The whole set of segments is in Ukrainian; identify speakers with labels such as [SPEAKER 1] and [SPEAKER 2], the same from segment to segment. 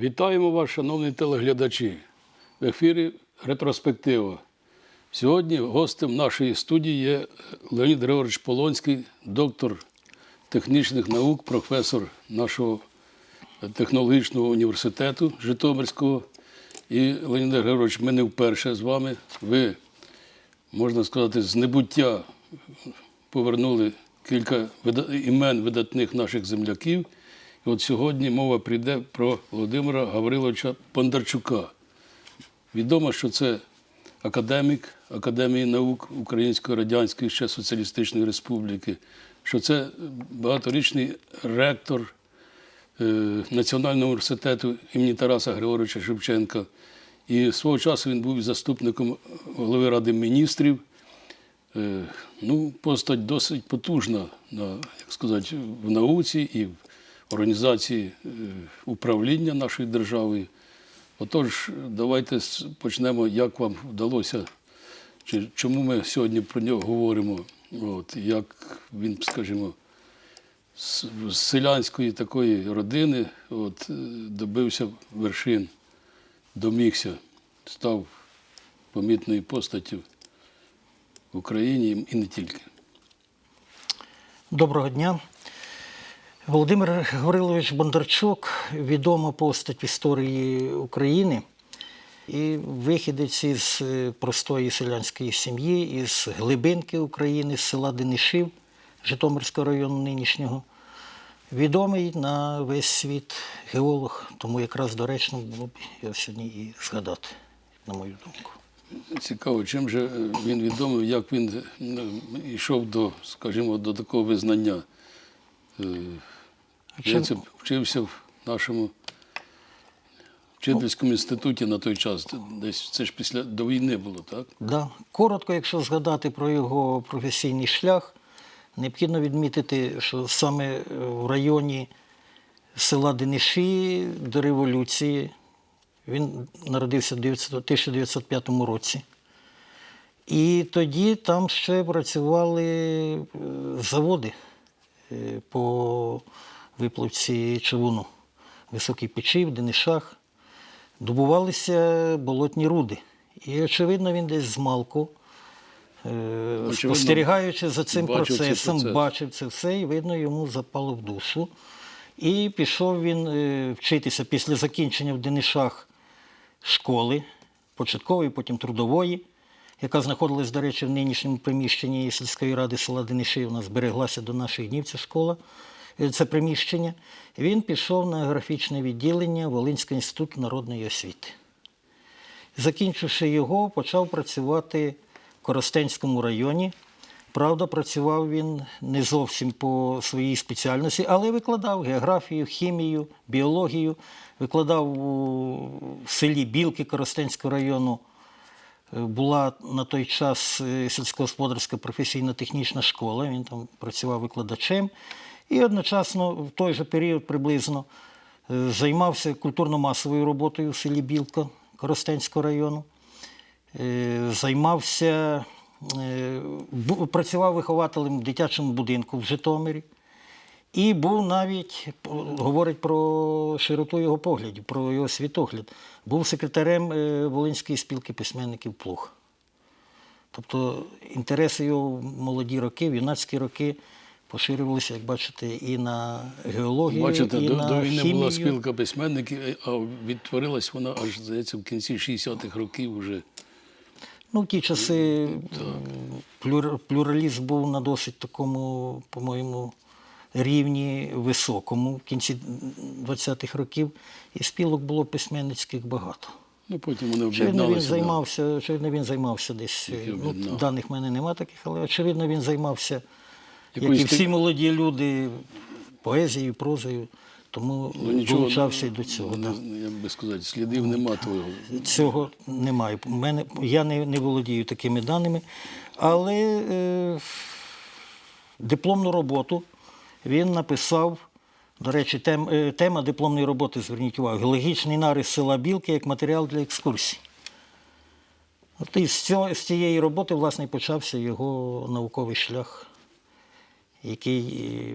[SPEAKER 1] Вітаємо вас, шановні телеглядачі. В ефірі ретроспектива. Сьогодні гостем нашої студії є Леонід Григорович Полонський, доктор технічних наук, професор нашого технологічного університету Житомирського. І Леонід Григорович, ми не вперше з вами. Ви, можна сказати, з небуття повернули кілька імен видатних наших земляків. І от сьогодні мова прийде про Володимира Гавриловича Бондарчука. Відомо, що це академік Академії наук Української Радянської ще Соціалістичної Республіки, що це багаторічний ректор е, Національного університету імені Тараса Григоровича Шевченка. І свого часу він був заступником голови Ради міністрів. Е, Ну, постать досить потужна як сказати, в науці і в організації е, управління нашою державою. Отож, давайте почнемо, як вам вдалося, чому ми сьогодні про нього говоримо. От, як він, скажімо, з з селянської такої родини от, е, добився вершин, домігся, став помітною постаттю в Україні і не тільки.
[SPEAKER 2] Доброго дня. Володимир Гаврилович Бондарчук відома постать в історії України і вихідець із е, простої селянської сім'ї, із глибинки України, з села Денишів Житомирського району нинішнього. Відомий на весь світ геолог, тому якраз доречно було б його сьогодні і згадати, на мою думку.
[SPEAKER 1] Цікаво, чим же е, він відомий, як він йшов до, скажімо, до такого визнання. Е,
[SPEAKER 2] чим-
[SPEAKER 1] вчився в нашому вчительському інституті на той час. Десь це ж після до війни було, так?
[SPEAKER 2] Да. Коротко, якщо згадати про його професійний шлях, необхідно відмітити, що саме в районі села Дениші до революції він народився в 1905 році. І тоді там ще працювали е, заводи е, по виплавці човуну. Високий печі в Денишах. Добувалися болотні руди. І, очевидно, він десь з малку, е, спостерігаючи за цим
[SPEAKER 1] бачив
[SPEAKER 2] процесом,
[SPEAKER 1] процес.
[SPEAKER 2] бачив це все, і видно, йому запало в душу. І пішов він е, вчитися після закінчення в Денишах школи, початкової, потім трудової, яка знаходилась, до речі, в нинішньому приміщенні сільської ради села Дениши. Вона збереглася до наших днів ця школа, це приміщення. Він пішов на графічне відділення Волинського інституту народної освіти. Закінчивши його, почав працювати в Коростенському районі. Правда, працював він не зовсім по своїй спеціальності, але викладав географію, хімію, біологію. Викладав у селі Білки Коростенського району. Е, Була на той час е, сільськогосподарська професійно-технічна школа. Він там працював викладачем. І одночасно в той же період приблизно е, займався культурно-масовою роботою в селі Білка Коростенського району. Е, Займався, е, працював вихователем в дитячому будинку в Житомирі. І був навіть, говорить про широту його поглядів, про його світогляд. Був секретарем Волинської спілки письменників Плуг. Тобто інтереси його в молоді роки, в юнацькі роки поширювалися, як бачите, і на геологію,
[SPEAKER 1] Бачите,
[SPEAKER 2] і
[SPEAKER 1] до,
[SPEAKER 2] на
[SPEAKER 1] до війни
[SPEAKER 2] хімію.
[SPEAKER 1] була спілка письменників, а відтворилась вона аж, здається, в кінці 60-х років вже.
[SPEAKER 2] Ну, в ті часи плюр- плюралізм був на досить такому, по-моєму, рівні високому в кінці 20-х років, і спілок було письменницьких багато.
[SPEAKER 1] Ну, потім вони
[SPEAKER 2] Очевидно, він займався, очевидно, він займався десь. Ну, даних в мене нема таких, але очевидно, він займався, як і
[SPEAKER 1] ти-
[SPEAKER 2] всі молоді люди, поезією, прозою, тому
[SPEAKER 1] Ну, нічого,
[SPEAKER 2] долучався і до цього.
[SPEAKER 1] не-
[SPEAKER 2] да.
[SPEAKER 1] Як би сказати, слідів нема твого.
[SPEAKER 2] Цього немає. Мене, я не, не володію такими даними, але е, дипломну роботу він написав. До речі, тем, е, тема дипломної роботи, зверніть увагу, геологічний нарис села Білки як матеріал для екскурсій. От і з, цього, з цієї роботи, власне, почався його науковий шлях, який е,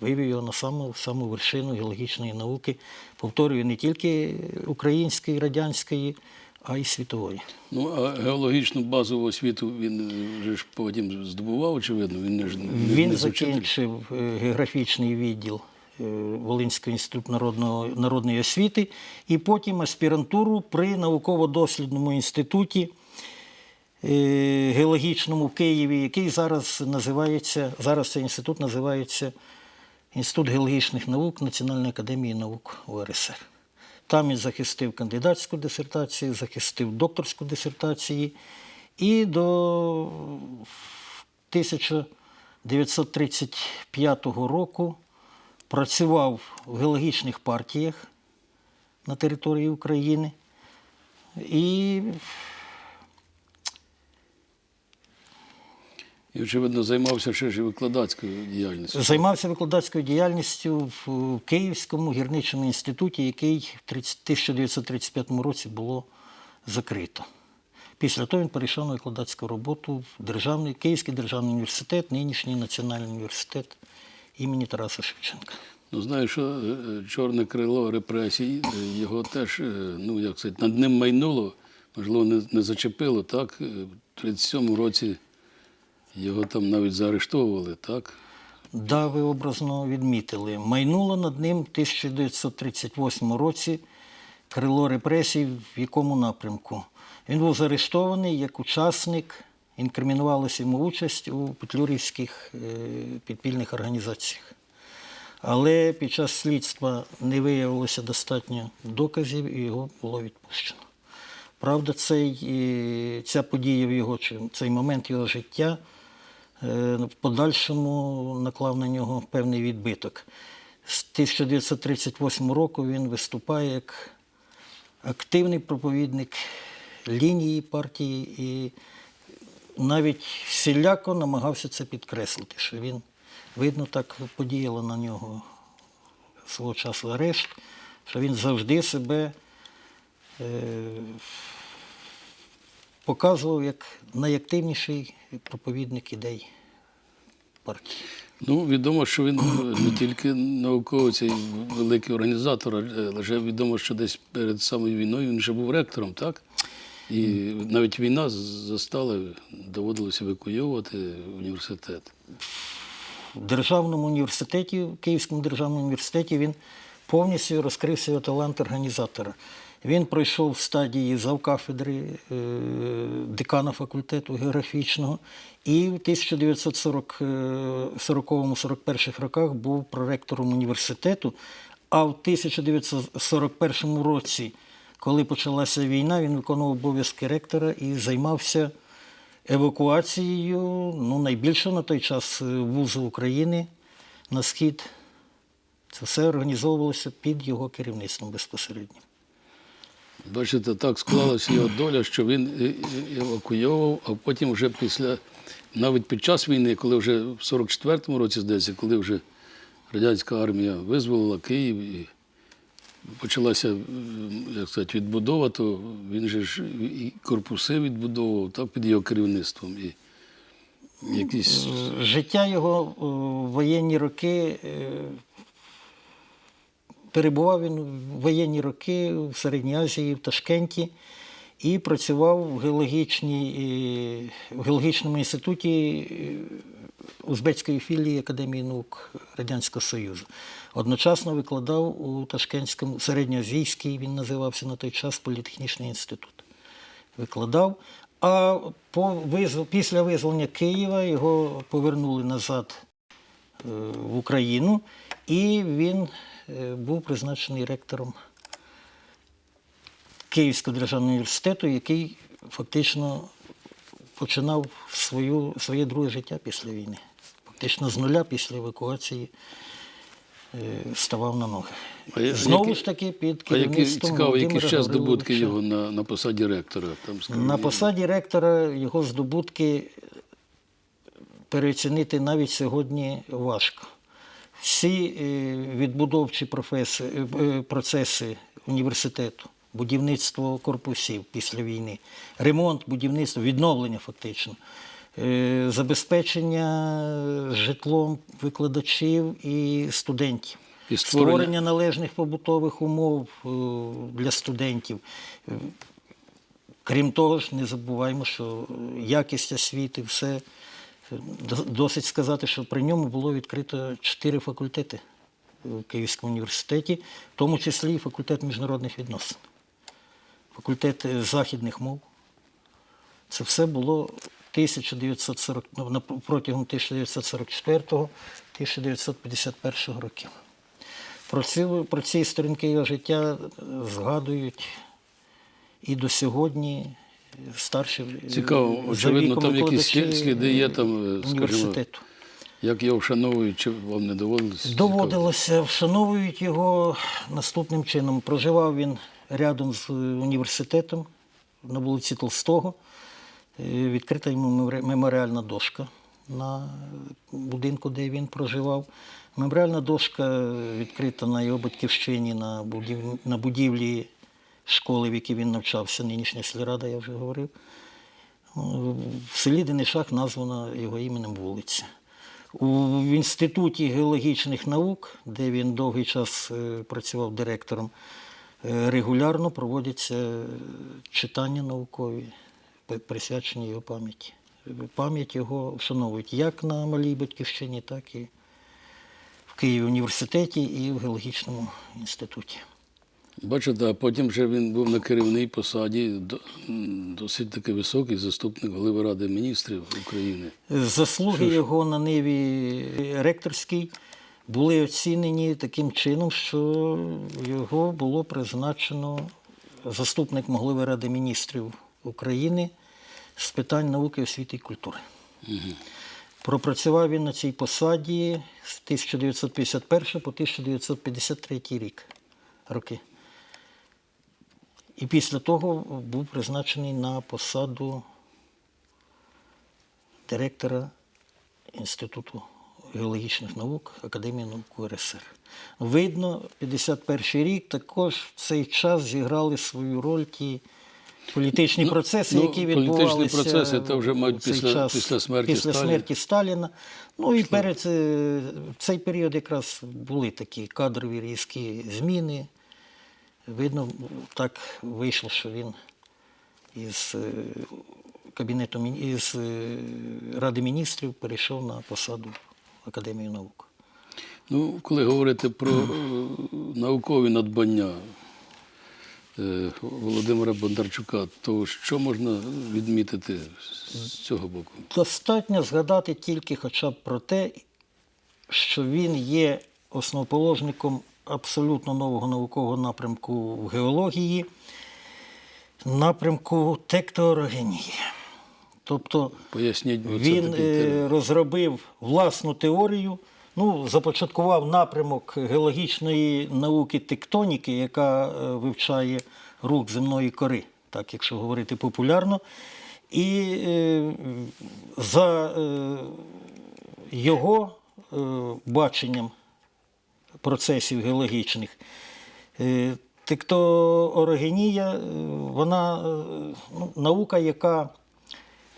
[SPEAKER 2] вивів його на саму, саму вершину геологічної науки. Повторюю, не тільки української, радянської, а й світової.
[SPEAKER 1] Ну, а геологічну базову освіту він вже ж потім здобував, очевидно. Він не ж не,
[SPEAKER 2] Він
[SPEAKER 1] не
[SPEAKER 2] закінчив е, географічний відділ е, Волинського інституту народного, народної освіти і потім аспірантуру при науково-дослідному інституті геологічному в Києві, який зараз називається, зараз цей інститут називається Інститут геологічних наук Національної академії наук УРСР. Там він захистив кандидатську дисертацію, захистив докторську дисертацію і до 1935 року працював в геологічних партіях на території України і
[SPEAKER 1] І, очевидно, займався ще ж викладацькою діяльністю.
[SPEAKER 2] займався викладацькою діяльністю в Київському гірничому інституті, який в 1935 році було закрито. Після того він перейшов на викладацьку роботу в державний, Київський державний університет, нинішній Національний університет імені Тараса Шевченка.
[SPEAKER 1] Ну, знаю, що е, е, чорне крило репресій, е, його теж, ну, як сказати, над ним майнуло, можливо, не, не зачепило, так? В 37-му році його там навіть заарештовували, так?
[SPEAKER 2] Да, ви образно відмітили. Майнуло над ним в 1938 році крило репресій, в якому напрямку. Він був заарештований як учасник, інкримінувалася йому участь у петлюрівських е, підпільних організаціях. Але під час слідства не виявилося достатньо доказів і його було відпущено. Правда, цей, е, ця подія в його, цей момент його життя в подальшому наклав на нього певний відбиток. З 1938 року він виступає як активний проповідник лінії партії і навіть всіляко намагався це підкреслити, що він, видно, так подіяло на нього свого часу арешт, що він завжди себе е, показував як найактивніший проповідник ідей партії.
[SPEAKER 1] Ну, відомо, що він не тільки науковець, а й великий організатор, але відомо, що десь перед самою війною він вже був ректором, так? І навіть війна застала, доводилося евакуйовувати університет.
[SPEAKER 2] В державному університеті, в Київському державному університеті він повністю розкрив свій талант організатора. Він пройшов стадії завкафедри е, декана факультету географічного і в 1940-41 роках був проректором університету. А в 1941 році, коли почалася війна, він виконував обов'язки ректора і займався евакуацією ну, найбільшого на той час е, вузу України на схід. Це все організовувалося під його керівництвом безпосередньо.
[SPEAKER 1] Бачите, так склалася його доля, що він евакуйовував, а потім вже після, навіть під час війни, коли вже в 44-му році, здається, коли вже радянська армія визволила Київ і почалася як сказати, відбудова, то він же ж і корпуси відбудовував так, під його керівництвом. І якісь
[SPEAKER 2] Життя його е, воєнні роки е, перебував він в воєнні роки в Середній Азії, в Ташкенті і працював в, геологічній, е, в геологічному інституті е, Узбецької філії Академії наук Радянського Союзу. Одночасно викладав у Ташкентському середньоазійський, він називався на той час політехнічний інститут викладав. А по визв- після визволення Києва його повернули назад е, в Україну, і він е, був призначений ректором Київського державного університету, який фактично починав свою, своє друге життя після війни. Фактично з нуля після евакуації е, ставав на ноги.
[SPEAKER 1] А
[SPEAKER 2] Знову
[SPEAKER 1] які-
[SPEAKER 2] ж таки під керівництвом
[SPEAKER 1] цікаво, які ще здобутки його на, на посаді ректора? Там, скажімо,
[SPEAKER 2] На посаді ректора його здобутки переоцінити навіть сьогодні важко. Всі е, відбудовчі професи, е, процеси університету, будівництво корпусів після війни, ремонт, будівництво, відновлення фактично. е, забезпечення житлом викладачів і студентів,
[SPEAKER 1] І створення-
[SPEAKER 2] створення належних побутових умов е, для студентів. Е, Крім того ж, не забуваємо, що якість освіти, все е, досить сказати, що при ньому було відкрито чотири факультети в Київському університеті, в тому числі і факультет міжнародних відносин, факультет е, західних мов. Це все було 1940, ну, протягом 1944-1951 років. Про ці, про ці сторінки його життя е, згадують і до сьогодні старші е,
[SPEAKER 1] Цікаво, очевидно, там якісь сліди є, там, е, скажімо,
[SPEAKER 2] університету.
[SPEAKER 1] Як його вшановують, чи вам не доводилось?
[SPEAKER 2] Доводилося, вшановують його наступним чином. Проживав він рядом з е, університетом на вулиці Толстого. Відкрита йому меморіальна дошка на будинку, де він проживав. Меморіальна дошка відкрита на його батьківщині на будівлі школи, в якій він навчався, нинішня сільрада, я вже говорив. В селі Денишах названа його іменем вулиця. В інституті геологічних наук, де він довгий час е, працював директором, е, регулярно проводяться е, читання наукові, присвячені його пам'яті. Е, Пам'ять його вшановують як на малій батьківщині, так і в Києві університеті і в геологічному інституті.
[SPEAKER 1] Бачите, а потім вже він був на керівній посаді, досить таки високий заступник голови Ради міністрів України.
[SPEAKER 2] Заслуги його на ниві ректорській були оцінені таким чином, що його було призначено заступником голови Ради міністрів України з питань науки, освіти і культури. Пропрацював він на цій посаді з 1951 по 1953 рік роки. І після того був призначений на посаду директора Інституту геологічних наук Академії наук УРСР. Видно, 51 рік також в цей час зіграли свою роль ті політичні
[SPEAKER 1] Ну,
[SPEAKER 2] процеси,
[SPEAKER 1] ну,
[SPEAKER 2] які
[SPEAKER 1] політичні процеси то вже,
[SPEAKER 2] цей
[SPEAKER 1] після-
[SPEAKER 2] час,
[SPEAKER 1] після смерті
[SPEAKER 2] після
[SPEAKER 1] Сталіна.
[SPEAKER 2] смерті Сталіна. Ну і перед е, в цей період якраз були такі кадрові різкі зміни. Видно, так вийшло, що він із е, кабінету із е, Ради міністрів перейшов на посаду в Академії наук.
[SPEAKER 1] Ну, коли говорити про е, наукові надбання Володимира Бондарчука, то що можна відмітити з цього боку?
[SPEAKER 2] Достатньо згадати тільки хоча б про те, що він є основоположником абсолютно нового наукового напрямку в геології, напрямку тектоорогенії. Тобто
[SPEAKER 1] Поясніть,
[SPEAKER 2] він е, розробив власну теорію, ну, започаткував напрямок геологічної науки тектоніки, яка е, вивчає рух земної кори, так якщо говорити популярно. І е, за його баченням процесів геологічних. Е, Тектоорогенія, е, вона е, ну, наука, яка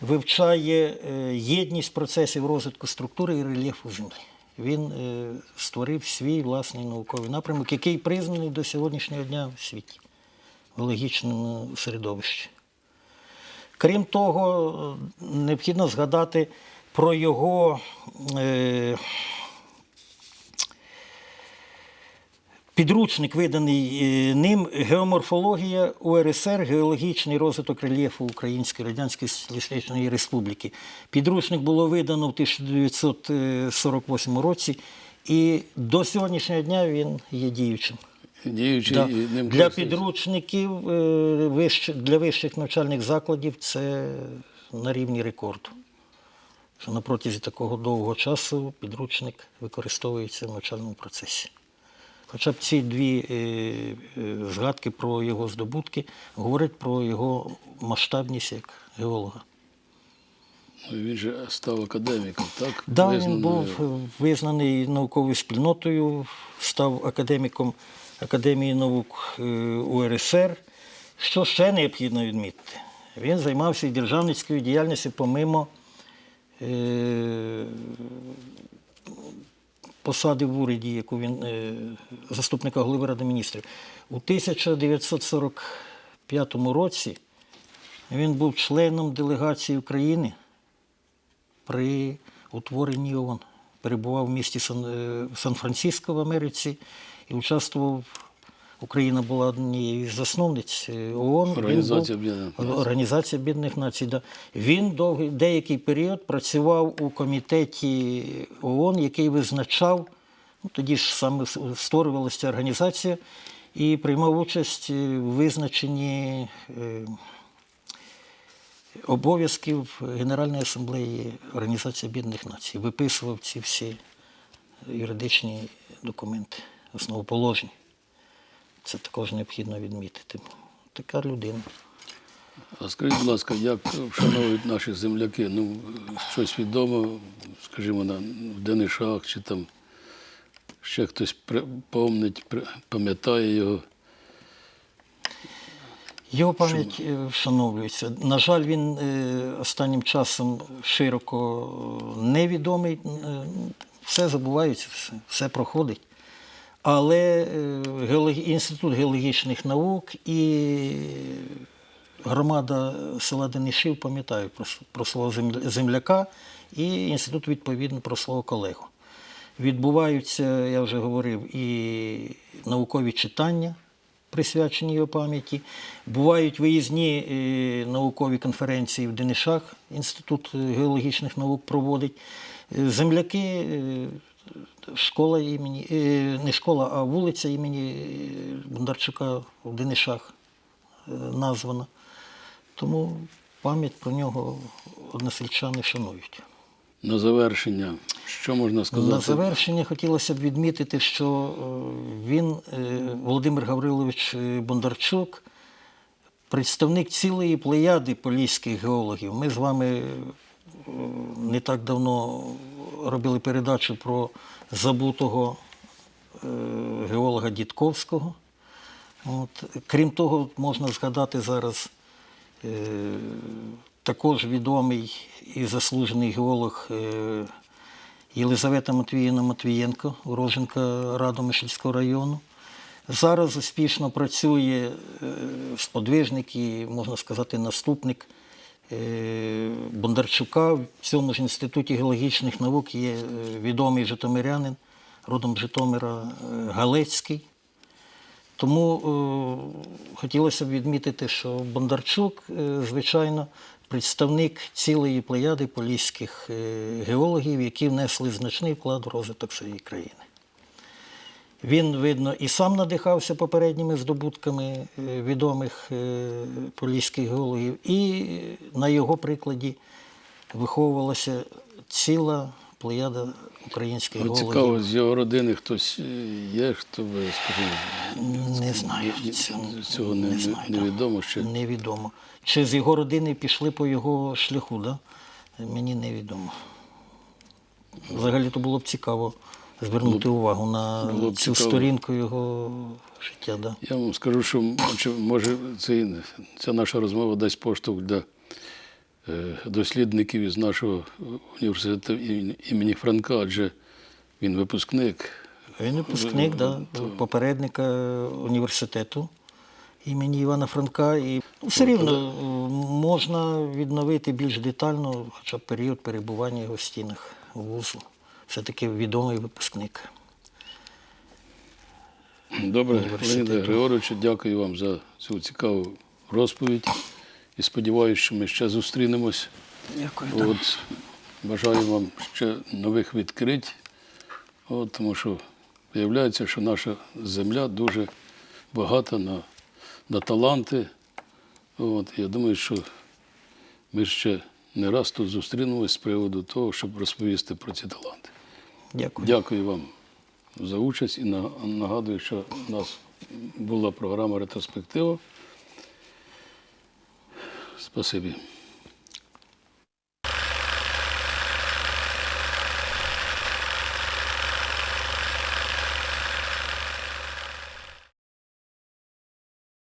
[SPEAKER 2] вивчає єдність процесів розвитку структури і рельєфу Землі. Він створив свій власний науковий напрямок, який признаний до сьогоднішнього дня в світі в геологічному середовищі. Крім того, необхідно згадати про його підручник, виданий е, ним Геоморфологія УРСР, геологічний розвиток рельєфу Української Радянської Соціалістичної Республіки. Підручник було видано в 1948 році, і до сьогоднішнього дня він є діючим.
[SPEAKER 1] Діючий
[SPEAKER 2] Да.
[SPEAKER 1] ним
[SPEAKER 2] Для підручників е, для вищих навчальних закладів це на рівні рекорду. Що на протязі такого довгого часу підручник використовується в навчальному процесі. Хоча б ці дві е, е, згадки про його здобутки говорять про його масштабність як геолога.
[SPEAKER 1] Ну, Він же став академіком, так?
[SPEAKER 2] Да, він був визнаний науковою спільнотою, став академіком Академії наук е, УРСР. Що ще необхідно відмітити? Він займався державницькою діяльністю помимо е, посади в уряді, яку він е, заступника голови Ради міністрів. У 1945 році він був членом делегації України при утворенні ООН. Перебував в місті е, Сан-Франциско в Америці і участвував. Україна була однією з засновниць е, ООН.
[SPEAKER 1] Організація Об'єднаних Націй.
[SPEAKER 2] Організація Об'єднаних Націй. Да. Він довгий деякий період працював у комітеті ООН, який визначав, ну, тоді ж саме створювалася ця організація, і приймав участь е, в визначенні е, обов'язків Генеральної асамблеї Організації Об'єднаних Націй. Виписував ці всі юридичні документи, основоположні. Це також необхідно відмітити. Така людина.
[SPEAKER 1] А скажіть, будь ласка, як вшановують наші земляки? Ну, щось відомо, скажімо, на Денишах чи там ще хтось помнить, пам'ятає його.
[SPEAKER 2] Його пам'ять е, вшановлюється. На жаль, він е, останнім часом широко е, невідомий. Е, Все забувається, все, все проходить. Але е, Інститут геологічних наук і громада села Денишів пам'ятають про, свого земляка і інститут, відповідно, про свого колегу. Відбуваються, я вже говорив, і наукові читання, присвячені його пам'яті. Бувають виїзні е, наукові конференції в Денишах, Інститут е, геологічних наук проводить. Земляки, школа імені, е, не школа, а вулиця імені е, Бондарчука в Денишах е, названа. Тому пам'ять про нього односельчани шанують.
[SPEAKER 1] На завершення, що можна сказати?
[SPEAKER 2] На завершення хотілося б відмітити, що він, Володимир Гаврилович Бондарчук, представник цілої плеяди поліських геологів. Ми з вами не так давно робили передачу про забутого е, геолога Дідковського. От. Крім того, можна згадати зараз е, також відомий і заслужений геолог е, Єлизавета Матвіївна Матвієнко, уроженка Радомишльського району. Зараз успішно працює е, сподвижник і, можна сказати, наступник Бондарчука. В цьому ж інституті геологічних наук є е, відомий житомирянин, родом Житомира е, Галецький. Тому е, хотілося б відмітити, що Бондарчук, е, звичайно, представник цілої плеяди поліських е, геологів, які внесли значний вклад в розвиток своєї країни. Він, видно, і сам надихався попередніми здобутками е, відомих е, поліських геологів, і на його прикладі виховувалася ціла плеяда українських
[SPEAKER 1] От
[SPEAKER 2] геологів.
[SPEAKER 1] цікаво, з його родини хтось є, хто ви, скажімо,
[SPEAKER 2] Не знаю. Цього,
[SPEAKER 1] не- не-
[SPEAKER 2] знаю,
[SPEAKER 1] невідомо ще.
[SPEAKER 2] Невідомо. Чи з його родини пішли по його шляху, да? мені невідомо. Взагалі то було б цікаво звернути увагу на
[SPEAKER 1] було б
[SPEAKER 2] цю
[SPEAKER 1] цікаво.
[SPEAKER 2] сторінку його життя. Да?
[SPEAKER 1] Я вам скажу, що може, може цей, ця наша розмова дасть поштовх для е, дослідників із нашого університету імені- Франка, адже він випускник.
[SPEAKER 2] Він випускник да, попередника університету імені Івана Франка. І ну, все рівно е, можна відновити більш детально хоча б період перебування його в стінах вузу. Все-таки відомий випускник.
[SPEAKER 1] Добре. Леоніде Григоровичу, дякую вам за цю цікаву розповідь. І сподіваюся, що ми ще зустрінемось.
[SPEAKER 2] Дякую.
[SPEAKER 1] От, бажаю вам ще нових відкрить, от, тому що виявляється, що наша земля дуже багата на, на таланти. От, я думаю, що ми ще не раз тут зустрінемось з приводу того, щоб розповісти про ці таланти.
[SPEAKER 2] Дякую.
[SPEAKER 1] Дякую вам за участь і нагадую, що у нас була програма ретроспектива. Спасибі.